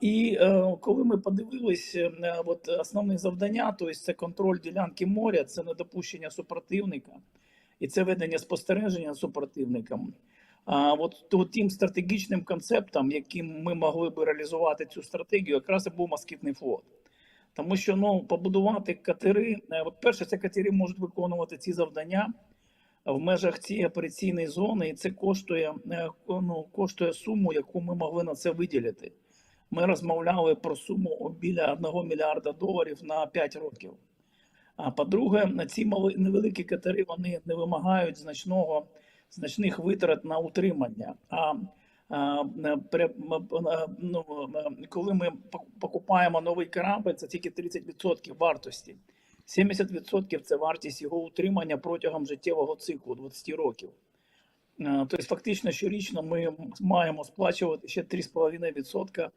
І е, коли ми подивилися, е, от основні завдання, то це контроль ділянки моря, це недопущення супротивника і це ведення спостереження з супротивником. А от то тим стратегічним концептом, яким ми могли би реалізувати цю стратегію, якраз і був москітний флот. Тому що ну, побудувати катери, е, от перше, це катери можуть виконувати ці завдання в межах цієї операційної зони, і це коштує, е, ну, коштує суму, яку ми могли на це виділити. Ми розмовляли про суму біля 1 мільярда доларів на 5 років. А по-друге, ці мали- невеликі катери вони не вимагають значного, значних витрат на утримання. А, ну, коли ми покупаємо новий корабль, це тільки 30% вартості. 70% це вартість його утримання протягом життєвого циклу 20 років. Тобто, фактично, щорічно ми маємо сплачувати ще 3,5%